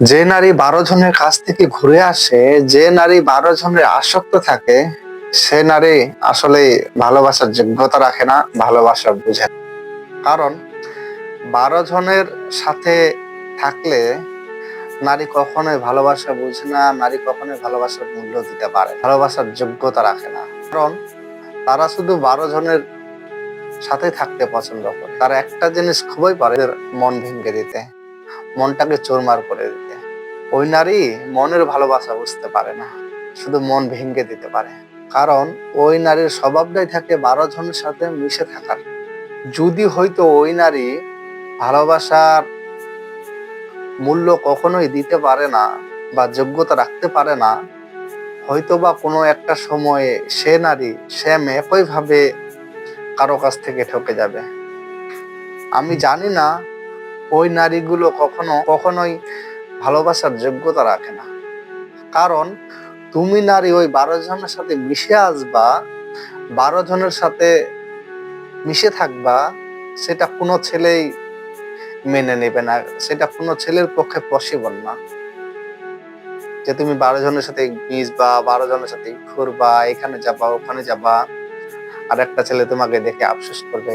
যে নারী বারো জনের কাছ থেকে ঘুরে আসে, যে নারী বারো জনের আসক্ত থাকে, সে নারী আসলে ভালোবাসার যোগ্যতা রাখে না, ভালোবাসা বুঝে কারণ বারো জনের সাথে থাকলে নারী কখনোই ভালোবাসা বুঝে না, নারী কখনোই ভালোবাসার মূল্য দিতে পারে ভালোবাসার যোগ্যতা রাখে না। কারণ তারা শুধু বারো জনের সাথে থাকতে পছন্দ করে। তারা একটা জিনিস খুবই পারে মন ভেঙে দিতে। মনটাকে চোরমার করে দিতে। ওই নারী মনের ভালোবাসা বুঝতে পারে না, শুধু মন ভেঙে দিতে পারে। কারণ ওই নারীর স্বভাবটাই থাকে বারো জনের সাথে মিশে থাকার। যদি হয়তো ওই নারী ভালোবাসার মূল্য কখনোই দিতে পারে না বা যোগ্যতা রাখতে পারে না হয়তো বা কোনো একটা সময়ে সে নারী সেম একইভাবে কারও কাছ থেকে ঠকে যাবে। আমি জানি না ওই নারীগুলো কখনো কখনোই ভালোবাসার যোগ্যতা রাখে না। কারণ তুমি নারী ওই বারো জনের সাথে মিশে আসবা, বারো জনের সাথে মিশে থাকবা, সেটা কোনো ছেলেই মেনে নেবে না, সেটা কোনো ছেলের পক্ষে পসিবল না। যে তুমি বারো জনের সাথে মিশবা, বারো জনের সাথে ঘুরবা, এখানে যাবা, ওখানে যাবা আর একটা ছেলে তোমাকে দেখে আফসোস করবে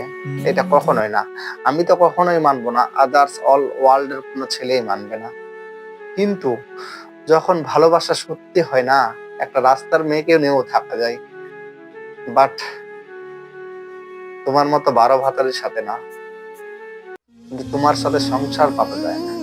এটা কখনোই না। আমি তো কখনোই মানবো না আদার্স অল ওয়ার্ল্ডের কোনো ছেলেই মানবে না। কিন্তু যখন ভালোবাসা সত্যি হয় না একটা রাস্তার মেয়েকেও নিয়েও থাকা যায়। বাট তোমার মতো বারো ভাতারের সাথে না। কিন্তু তোমার সাথে সংসার পাওয়া যায় না।